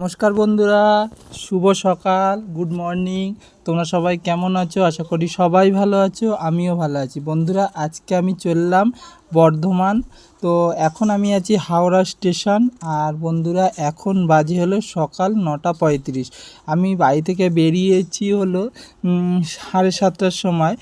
নমস্কার বন্ধুরা। শুভ সকাল গুড মর্নিং তোমরা সবাই কেমন আছো? আশা করি সবাই ভালো আছো, আমিও ভালো আছি। বন্ধুরা, আজকে আমি চললাম বর্ধমান। তো এখন আমি আছি হাওড়া স্টেশন, আর বন্ধুরা, এখন বাজে হলো সকাল নটা পঁয়ত্রিশ। আমি বাড়ি থেকে বেরিয়েছি হলো সাড়ে সাতটার সময়।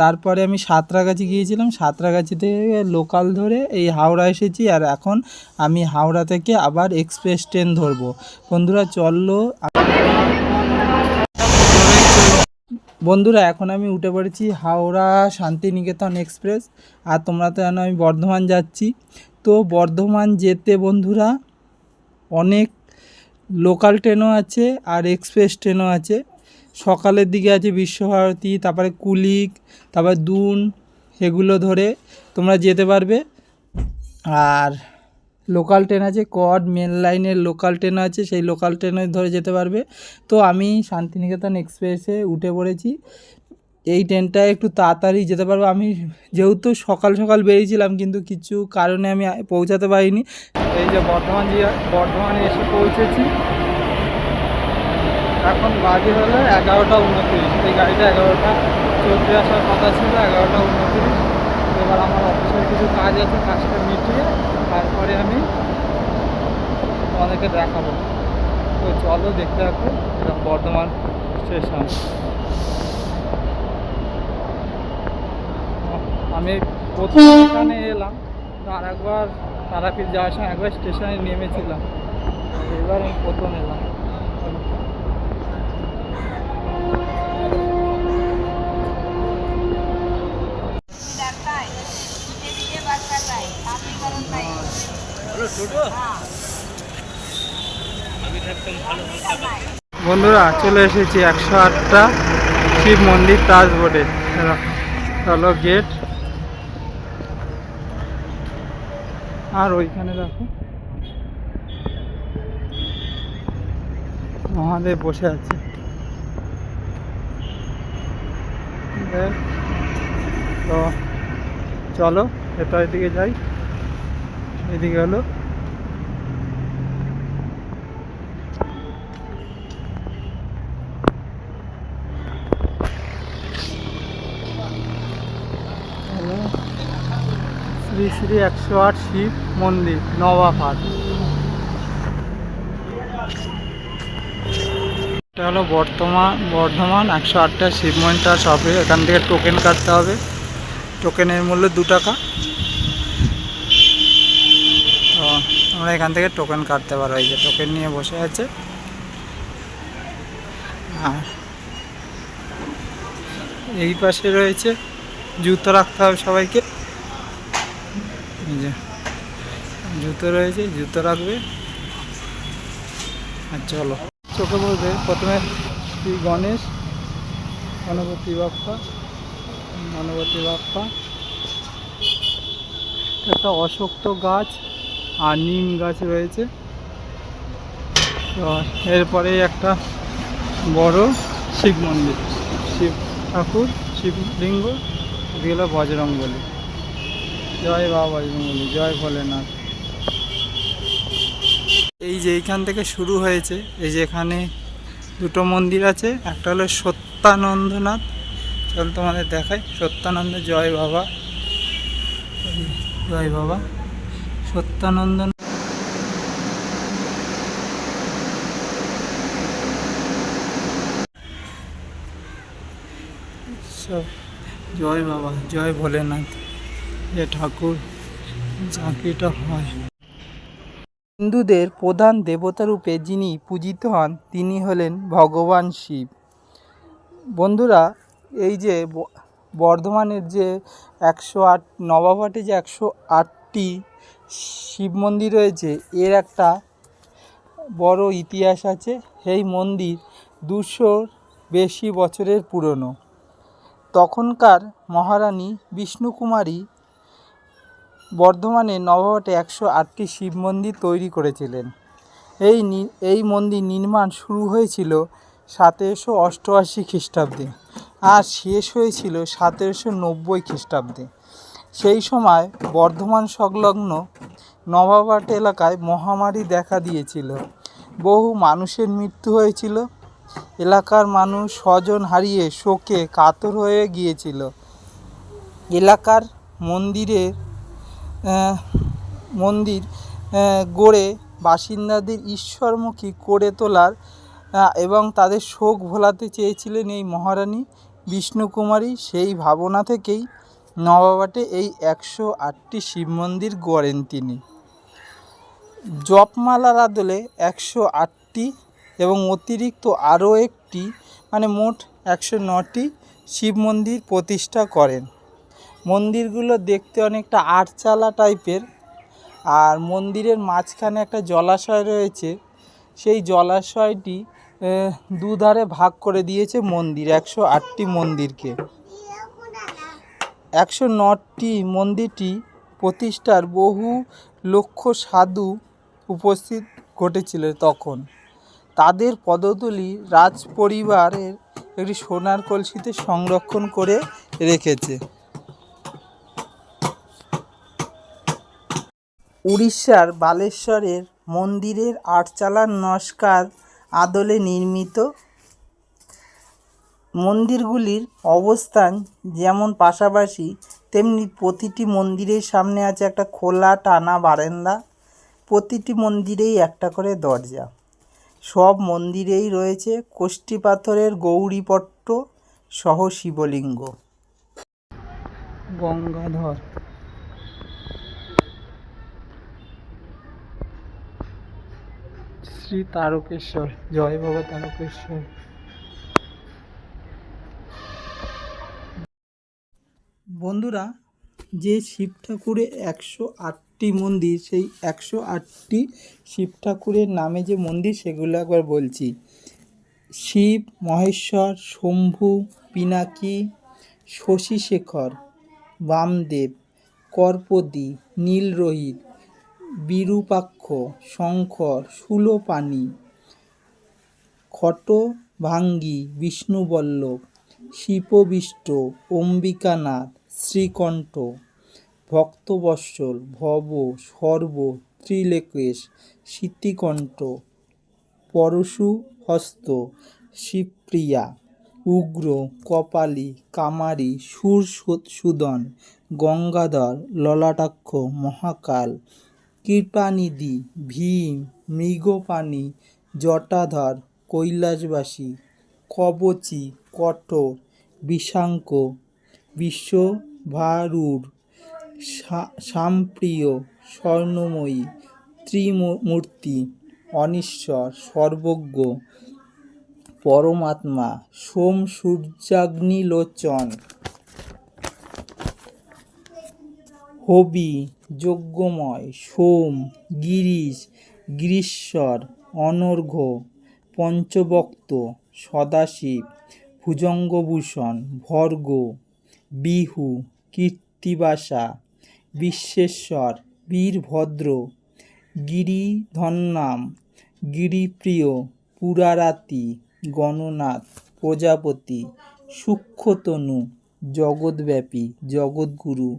তারপরে আমি সাঁতরাগাছি গিয়েছিলাম। সাঁতরাগাছি থেকে লোকাল ধরে এই হাওড়া এসেছি, আর এখন আমি হাওড়া থেকে আবার এক্সপ্রেস ট্রেন ধরবো। বন্ধুরা চলল বন্ধুরা, এখন আমি উঠে পড়েছি হাওড়া শান্তিনিকেতন এক্সপ্রেস আর তোমরা তো জানো আমি বর্ধমান যাচ্ছি। তো বর্ধমান যেতে বন্ধুরা অনেক লোকাল ট্রেনও আছে আর এক্সপ্রেস ট্রেনও আছে। সকালের দিকে আছে বিশ্বভারতী, তারপরে কুলিক, তারপরে দুন, এগুলো ধরে তোমরা যেতে পারবে। আর লোকাল ট্রেন আছে কড মেন লাইনের লোকাল ট্রেন আছে, সেই লোকাল ট্রেনে ধরে যেতে পারবে। তো আমি শান্তিনিকেতন এক্সপ্রেসে উঠে পড়েছি। এই ট্রেনটা একটু তাড়াতাড়ি যেতে পারব। আমি যেহেতু সকাল সকাল বেরিয়েছিলাম, কিন্তু কিছু কারণে আমি পৌঁছাতে পারিনি। এই যে বর্ধমান যে, বর্ধমানে এসে পৌঁছেছি। এখন বাজে হলো এগারোটা উনত্রিশ। এই গাড়িটা এগারোটা চলতে আসার কথা ছিল, এগারোটা উনত্রিশ। এবার আমার অফিসের কিছু কাজ আছে, কাজটা মিটিয়ে তারপরে আমি তোমাদেরকে দেখাবো। তো চলো দেখতে থাকো এটা বর্ধমান স্টেশন আমি প্রথম এখানে এলাম আর একবার তারাপীঠ যাওয়ার সময় একবার স্টেশনে নেমেছিলাম। এবার আমি প্রথম এলাম। বন্ধুরা, চলে এসেছি একশো আটটা শিব মন্দির তাজ বোর্ডে চলো গেট। আর ওইখানে দেখো। মহাদেব বসে আছে। তো চলো ভেতরের দিকে যাই। এদিকে হলো শ্রী শ্রী একশো আট শিব মন্দির নবাবহাট এটা হলো বর্তমান, বর্ধমান, একশো আটটা শিব মন্দিরটা শপে এখান থেকে টোকেন কাটতে হবে। টোকেনের মূল্য দু টাকা। তো আমরা এখান থেকে টোকেন কাটতে পারো এই যে টোকেন নিয়ে বসে আছে। আর এই পাশে রয়েছে, জুতো রাখতে হবে সবাইকে। যে, জুতো রয়েছে, জুতো রাখবে। আর চলো। চোখে বলবে প্রথমে শ্রী গণেশ, গণপতি বাপ্পা গণপতি বাপ্পা। একটা অশক্ত গাছ আর নিম গাছ রয়েছে। এরপরে একটা বড় শিব মন্দির। শিব ঠাকুর, শিবলিঙ্গ এদিকে হলো বজরং বলি। জয় বাবা বজরং বলি জয় ভোলেনাথ। এই যে এইখান থেকে শুরু হয়েছে, এই যে এখানে দুটো মন্দির আছে, একটা হলো সত্যানন্দনাথ। চল তোমাদের দেখাই, সত্যানন্দ, জয় বাবা। জয় বাবা। সত্যানন্দ জয় বাবা, জয় ভোলেনাথ। যে ঠাকুর চাকরিটা হয়। হিন্দুদের প্রধান দেবতা রূপে যিনি পূজিত হন, তিনি হলেন ভগবান শিব। বন্ধুরা, এই যে বর্ধমানের যে একশো আট, নবাবহাটে যে একশো আটটি শিব মন্দির রয়েছে, এর একটা বড় ইতিহাস আছে। সেই মন্দির দুশোর বেশি বছরের পুরনো। তখনকার মহারানী বিষ্ণুকুমারী বর্ধমানে নবাবহাটে একশো আটটি শিব মন্দির তৈরি করেছিলেন। এই এই মন্দির নির্মাণ শুরু হয়েছিল সতেরোশো অষ্টআশি খ্রিস্টাব্দে আর শেষ হয়েছিল সতেরোশো নব্বই খ্রিস্টাব্দে। সেই সময় বর্ধমান সংলগ্ন নবাবহাট এলাকায় মহামারী দেখা দিয়েছিল। বহু মানুষের মৃত্যু হয়েছিল। এলাকার মানুষ স্বজন হারিয়ে শোকে কাতর হয়ে গিয়েছিল। এলাকার মন্দিরের মন্দির গড়ে বাসিন্দাদের ঈশ্বরমুখী করে তোলার এবং তাদের শোক ভোলাতে চেয়েছিলেন এই মহারানী বিষ্ণুকুমারী। সেই ভাবনা থেকেই নবাবাটে এই একশো আটটি শিব মন্দির গড়েন তিনি। জপমালার আদলে একশো আটটি এবং অতিরিক্ত আরও একটি মানে মোট একশো নটি শিব মন্দির প্রতিষ্ঠা করেন। মন্দিরগুলো দেখতে অনেকটা আটচালা টাইপের। আর মন্দিরের মাঝখানে একটা জলাশয় রয়েছে। সেই জলাশয়টি দুধারে ভাগ করে দিয়েছে মন্দির, একশো আটটি মন্দিরকে। একশো নটি মন্দিরটি প্রতিষ্ঠার বহু লক্ষ সাধু উপস্থিত ঘটেছিল তখন। তাদের পদতুলি রাজ পরিবারের একটি সোনার কলসিতে সংরক্ষণ করে রেখেছে। উড়িষ্যার বালেশ্বরের মন্দিরের আটচালার নস্কার আদলে নির্মিত মন্দিরগুলির অবস্থান যেমন পাশাপাশি তেমনি প্রতিটি মন্দিরের সামনে আছে একটা খোলা টানা বারান্দা, প্রতিটি মন্দিরেই একটা করে দরজা। সব মন্দিরেই রয়েছে কোষ্ঠী পাথরের গৌরীপট্ট সহ শিবলিঙ্গ। গঙ্গাধর শ্রী তারকেশ্বর। জয় বাবা তারকেশ্বর। বন্ধুরা, যে শিব ঠাকুরের একশো আটটি মন্দির, সেই একশো আটটি শিব ঠাকুরের নামে যে মন্দির, সেগুলো একবার বলছি। শিব, মহেশ্বর, শম্ভু, পিনাকি, শশীশেখর, বামদেব, কর্পদী, নীলরোহিত বিরূপাক্ষ শঙ্কর শূলপাণি খটভাঙ্গি বিষ্ণুবল্লভ, শিপবিষ্ট, অম্বিকানাথ, শ্রীকণ্ঠ, ভক্তবৎসল, ভব, সর্ব, ত্রিলেকেশ স্মৃতিকণ্ঠ পরশু হস্ত শিবপ্রিয়া, উগ্র, কপালী, কামারী সুরসুদন গঙ্গাধর, ললাটাক্ষ, মহাকাল কৃপানিধি ভীম, মৃগপাণি, জটাধর, কৈলাসবাসী, কবচী, কঠোর, বিষাঙ্ক, বিশ্বভারুর, সা- শ্যামপ্রিয় স্বর্ণময়ী ত্রিমূর্তি অনিশ্বর, সর্বজ্ঞ, পরমাত্মা, সোম সূর্যাগ্নিলোচন, হবি যজ্ঞময়, সোম, গিরিশ, গিরীশ্বর অনর্ঘ্য পঞ্চবক্ত, সদাশিব, ভুজঙ্গভূষণ, ভর্গ, বিহু, কীর্তিবাসা, বিশ্বেশ্বর, বীরভদ্র গিরিধন্নাম গিরিপ্রিয়, পুরারাতি, গণনাথ, প্রজাপতি সূক্ষ্মতনু জগৎব্যাপী, জগৎগুরু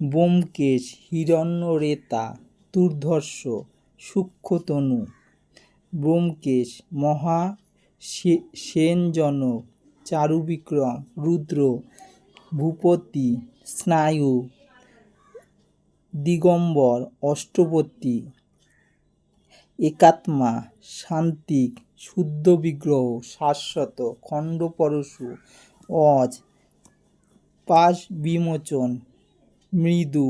ব্যোমকেশ, হিরণ্যরেতা দুর্ধর্ষ সূক্ষ্মতনু ব্যোমকেশ, মহা সেনজনক, চারুবিক্রম, রুদ্র, ভূপতি, স্নায়ু, দিগম্বর, অষ্টপতি, একাত্মা, শান্তিক শুদ্ধ বিগ্রহ শাশ্বত, খণ্ডপরশু, অজ পাশ বিমোচন মৃদু,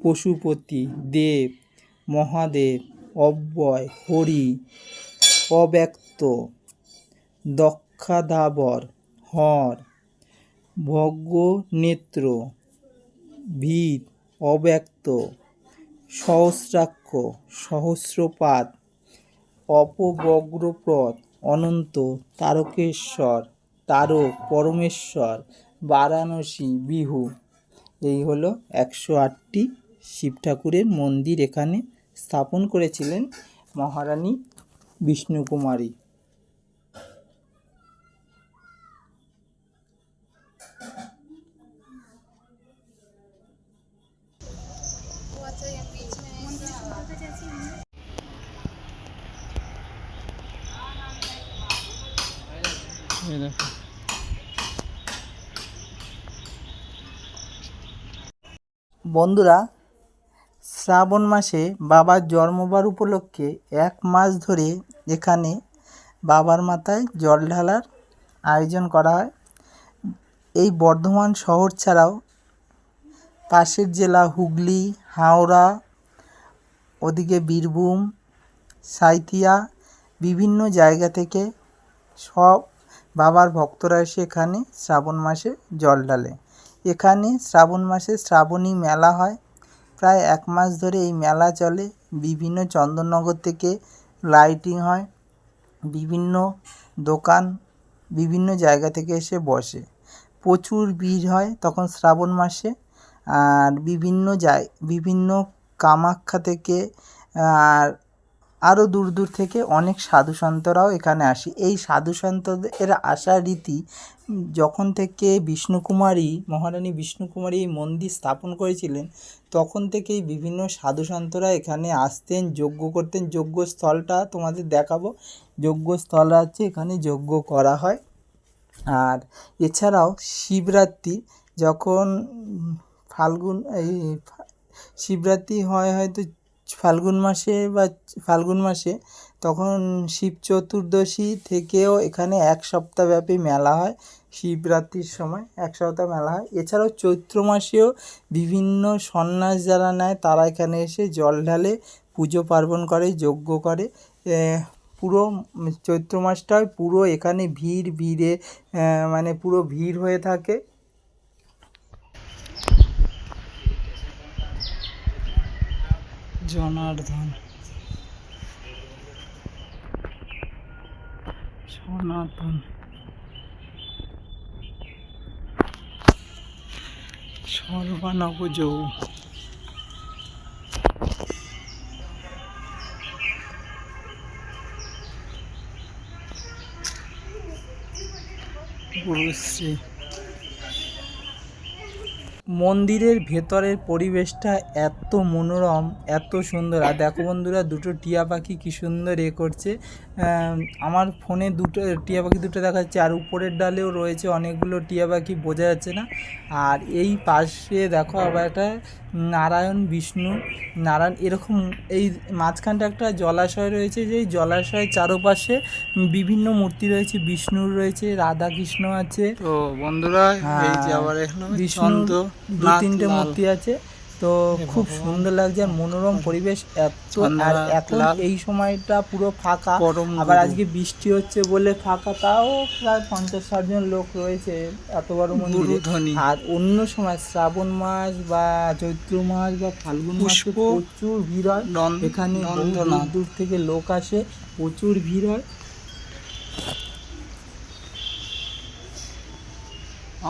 পশুপতি, দেব, মহাদেব, অব্যয়, হরি, অব্যক্ত দক্ষাধাবর হর ভগ্নেত্র ভিত, অব্যক্ত, সহস্রাক্ষ, সহস্রপাত, অপবগ্রপ্রদ, অনন্ত, তারকেশ্বর, তারক, পরমেশ্বর, বারাণসী, বিহু। এই হলো একশো আটটি শিব ঠাকুরের মন্দির এখানে স্থাপন করেছিলেন মহারানী বিষ্ণুকুমারী। Yeah, বন্ধুরা, শ্রাবণ মাসে বাবার জন্মবার উপলক্ষে এক মাস ধরে এখানে বাবার মাথায় জল ঢালার আয়োজন করা হয়। এই বর্ধমান শহর ছাড়াও পাশের জেলা হুগলি, হাওড়া, ওদিকে বীরভূম, সাঁইথিয়া বিভিন্ন জায়গা থেকে সব বাবার ভক্তরা এসে এখানে শ্রাবণ মাসে জল ঢালে। এখানে শ্রাবণ মাসে শ্রাবণী মেলা হয়। প্রায় এক মাস ধরে এই মেলা চলে। বিভিন্ন চন্দননগর থেকে লাইটিং হয়। বিভিন্ন দোকান বিভিন্ন জায়গা থেকে এসে বসে। প্রচুর ভিড় হয় তখন শ্রাবণ মাসে। আর বিভিন্ন জায়, বিভিন্ন কামাখ্যা থেকে, আর আরও দূর দূর থেকে অনেক সাধু সন্তরাও এখানে আসে। এই সাধু সন্তদের আসার রীতি যখন থেকে বিষ্ণুকুমারী, মহারানী বিষ্ণুকুমারী এই মন্দির স্থাপন করেছিলেন, তখন থেকেই বিভিন্ন সাধু সন্তরা এখানে আসতেন, যজ্ঞ করতেন। যজ্ঞস্থলটা তোমাদের দেখাবো। যজ্ঞস্থল আছে, এখানে যজ্ঞ করা হয়। আর এছাড়াও শিবরাত্রি, যখন ফাল্গুন, এই শিবরাত্রি হয় হয়তো ফাল্গুন মাসে বা ফাল্গুন মাসে তখন শিব চতুর্দশী থেকেও এখানে এক সপ্তাহব্যাপী মেলা হয়। শিবরাত্রির সময় এক সপ্তাহ মেলা হয়। এছাড়াও চৈত্র মাসেও বিভিন্ন সন্ন্যাস যারা নেয় তারা এখানে এসে জল ঢালে পুজো পার্বণ করে, যজ্ঞ করে। পুরো চৈত্র মাসটায় পুরো এখানে ভিড়, ভিড়ে মানে পুরো ভিড় হয়ে থাকে। জনার্দন। সনাতন সর্বানবযৌ গুরুশ্রী। মন্দিরের ভেতরের পরিবেশটা এত মনোরম এত সুন্দর। আর দেখো বন্ধুরা দুটো টিয়া পাখি কি সুন্দর এ করছে। আমার ফোনে দুটো টিয়া পাখি দুটো দেখাচ্ছে আর উপরের ডালেও রয়েছে অনেকগুলো টিয়া পাখি বোঝা যাচ্ছে না। আর এই পাশে দেখো আবার একটা নারায়ণ বিষ্ণু। নারায়ণ এরকম এই মাঝখানটা একটা জলাশয় রয়েছে যেই জলাশয়ের চারপাশে বিভিন্ন মূর্তি রয়েছে বিষ্ণুর রয়েছে রাধা কৃষ্ণ আছে। তো বন্ধুরা এই যে হ্যাঁ, আবার চন্দ্র। দু তিনটে মূর্তি আছে। তো খুব সুন্দর লাগছে আর মনোরম পরিবেশ এত আর এখন এই সময়টা পুরো ফাঁকা। আবার আজকে বৃষ্টি হচ্ছে বলে ফাঁকা তাও প্রায় পঞ্চাশ ষাট জন লোক রয়েছে এত বড় মন্দিরে। আর অন্য সময় শ্রাবণ মাস বা চৈত্র মাস বা ফাল্গুন মাসে প্রচুর ভিড় হয়। এখানে দূর থেকে লোক আসে প্রচুর ভিড় হয়।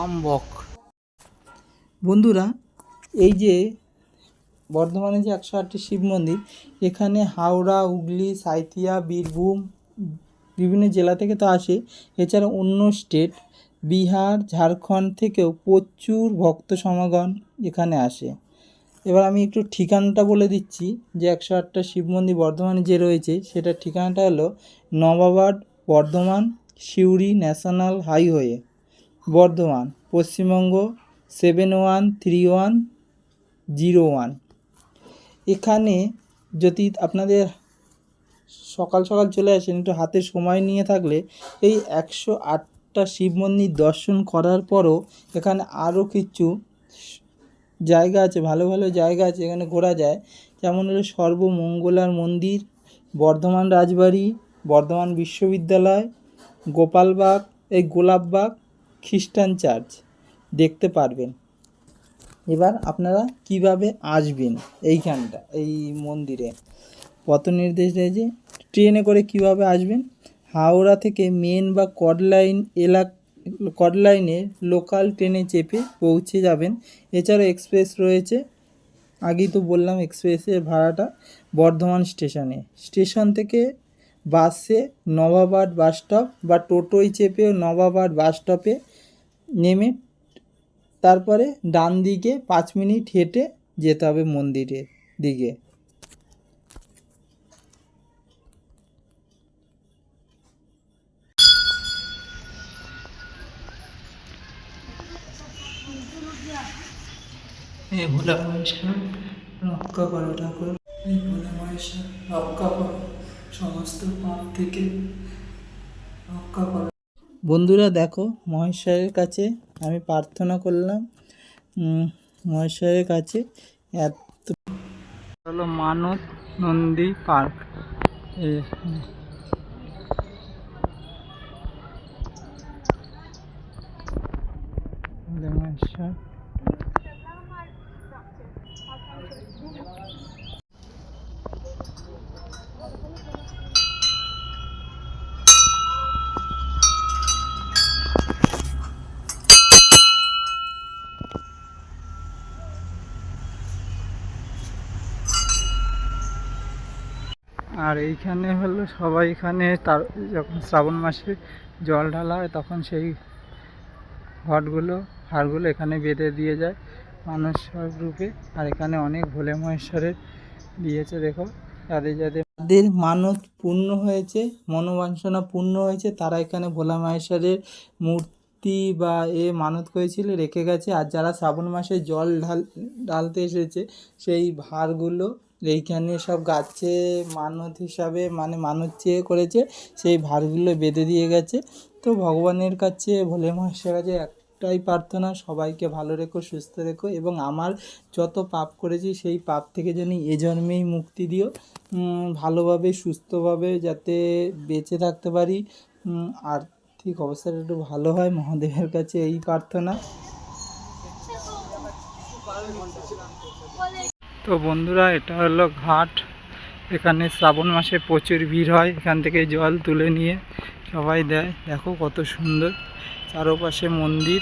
আম্বক বন্ধুরা, এই যে বর্ধমানে যে একশো আটটি শিব মন্দির, এখানে হাওড়া, হুগলি, সাঁইথিয়া, বীরভূম বিভিন্ন জেলা থেকে তো আসে। এছাড়া অন্য স্টেট, বিহার, ঝাড়খণ্ড থেকেও প্রচুর ভক্ত সমাগম এখানে আসে। এবার আমি একটু ঠিকানাটা বলে দিচ্ছি যে একশো আটটা শিব মন্দির বর্ধমানে যে রয়েছে সেটার ঠিকানাটা হলো Nababad Bardhaman Suri national highway, Bardhaman, Paschimbanga seven one three one zero one. এখানে যদি আপনাদের সকাল সকাল চলে আসেন, একটু হাতে সময় নিয়ে থাকলে এই একশো আটটা শিব মন্দির দর্শন করার পরও এখানে আরও কিছু জায়গা আছে, ভালো ভালো জায়গা আছে এখানে ঘোরা যায়। যেমন হলো সর্বমঙ্গলার মন্দির, বর্ধমান রাজবাড়ি, বর্ধমান বিশ্ববিদ্যালয় গোপালবাগ এই গোলাপবাগ খ্রিস্টান চার্চ। দেখতে পারবেন। এবার আপনারা কীভাবে আসবেন এইখানটা, এই মন্দিরে? পথ নির্দেশ দিয়েছে ট্রেনে করে কীভাবে আসবেন? হাওড়া থেকে মেন বা কডলাইন এলাক কডলাইনে লোকাল ট্রেনে চেপে পৌঁছে যাবেন। এছাড়া এক্সপ্রেস রয়েছে। আগেই তো বললাম এক্সপ্রেসের ভাড়াটা বর্ধমান স্টেশনে। স্টেশন থেকে বাসে নবাবাদ বাস স্টপ বা টোটোয় চেপে নবাবাদ বাস স্টপে নেমে তারপরে ডান দিকে পাঁচ মিনিট হেঁটে যেতে হবে মন্দিরের দিকে। সমস্ত পাপ থেকে রক্ষা করো। বন্ধুরা দেখো, মহেশ্বরের কাছে আমি প্রার্থনা করলাম মহেশ্বরের কাছে এত হলো মানত নন্দী পার্ক। মহেশ্বর আর এইখানে হলো সবাই এখানে তার যখন শ্রাবণ মাসে জল ঢালা হয় তখন সেই ঘটগুলো, হাড়গুলো এখানে বেঁধে দিয়ে যায় মানুষ রূপে। আর এখানে অনেক ভোলে মহেশ্বরের দিয়েছে, দেখো। যাদের যাদের যাদের মানত পূর্ণ হয়েছে, মনোবাঞ্ছনা পূর্ণ হয়েছে, তারা এখানে ভোলা মহেশ্বরের মূর্তি বা এ মানত করেছিল, রেখে গেছে। আর যারা শ্রাবণ মাসে জল ঢাল, ঢালতে এসেছে, সেই ভারগুলো এইখানে সব গাছে মানত হিসাবে মানে মানত চেয়ে করেছে, সেই ভারগুলো বেঁধে দিয়ে গেছে। তো ভগবানের কাছে, ভোলে মহেশ্বরের কাছে একটাই প্রার্থনা, সবাইকে ভালো রেখো, সুস্থ রেখো এবং আমার যত পাপ করেছি, সেই পাপ থেকে যেন এ জন্মেই মুক্তি দিও। ভালোভাবে, সুস্থভাবে যাতে বেঁচে থাকতে পারি। আর্থিক অবস্থাটা একটু ভালো হয়, মহাদেবের কাছে এই প্রার্থনা। তো বন্ধুরা, এটা হলো ঘাট। এখানে শ্রাবণ মাসে প্রচুর ভিড় হয় এখান থেকে জল তুলে নিয়ে। সবাই দেয়। দেখো কত সুন্দর। চারপাশে মন্দির।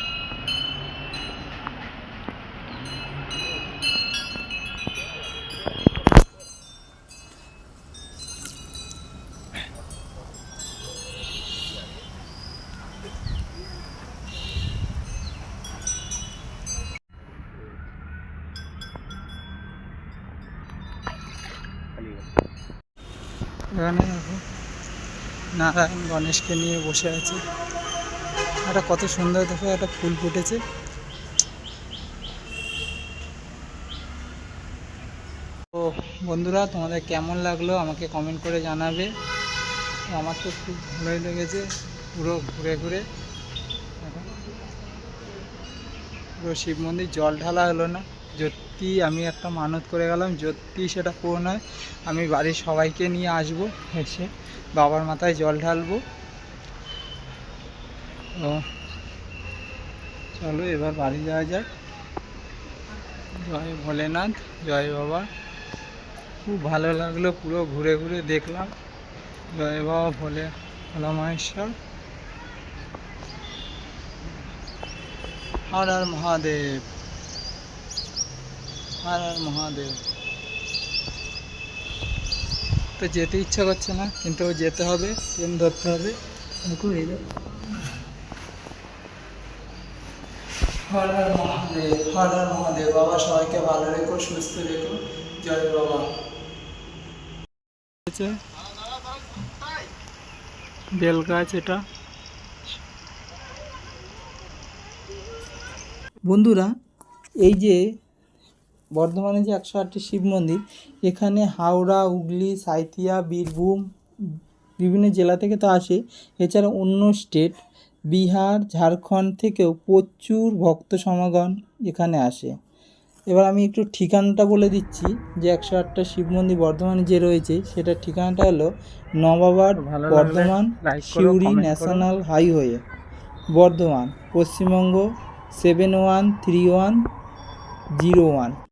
নারায়ণ গণেশকে নিয়ে বসে আছে। এটা কত সুন্দর দেখো, একটা ফুল ফুটেছে। তো বন্ধুরা, তোমাদের কেমন লাগল আমাকে কমেন্ট করে জানাবে। আমার তো খুব ভালোই লেগেছে, পুরো ঘুরে ঘুরে। পুরো শিব মন্দির জল ঢালা হলো না। সত্যি আমি একটা মানত করে গেলাম সত্যি সেটা পূরণ হয়। আমি বাড়ির সবাইকে নিয়ে আসব, এসে। বাবার মাথায় জল ঢালবো। চলো এবার বাড়ি যাওয়া যাক। জয় ভোলেনাথ, জয় বাবা। খুব ভালো লাগল পুরো ঘুরে ঘুরে দেখলাম। জয় বাবা ভোলে, ভোলা মহেশ্বর। হর হর মহাদেব, হর হর মহাদেব। তো যেতে ইচ্ছা করছে না কিন্তু যেতে হবে ট্রেন ধরতে হবে। দেখো এই হর হর মহাদেব হর হর মহাদেব বাবা সবাইকে ভালো রেখো সুস্থ রেখো। জয় বাবা। বেল গাছ এটা। বন্ধুরা এই যে বর্ধমানে যে একশো আটটি শিব মন্দির এখানে হাওড়া হুগলি সাঁইথিয়া বীরভূম বিভিন্ন জেলা থেকে তো আসে। এছাড়া অন্য স্টেট বিহার ঝাড়খণ্ড থেকেও প্রচুর ভক্ত সমাগম এখানে আসে। এবার আমি একটু ঠিকানাটা বলে দিচ্ছি যে একশো আটটা শিব মন্দির বর্ধমানে যে রয়েছে সেটার ঠিকানাটা হলো Nababad Bardhaman Suri national highway Bardhaman Paschimbanga seven one three one zero one.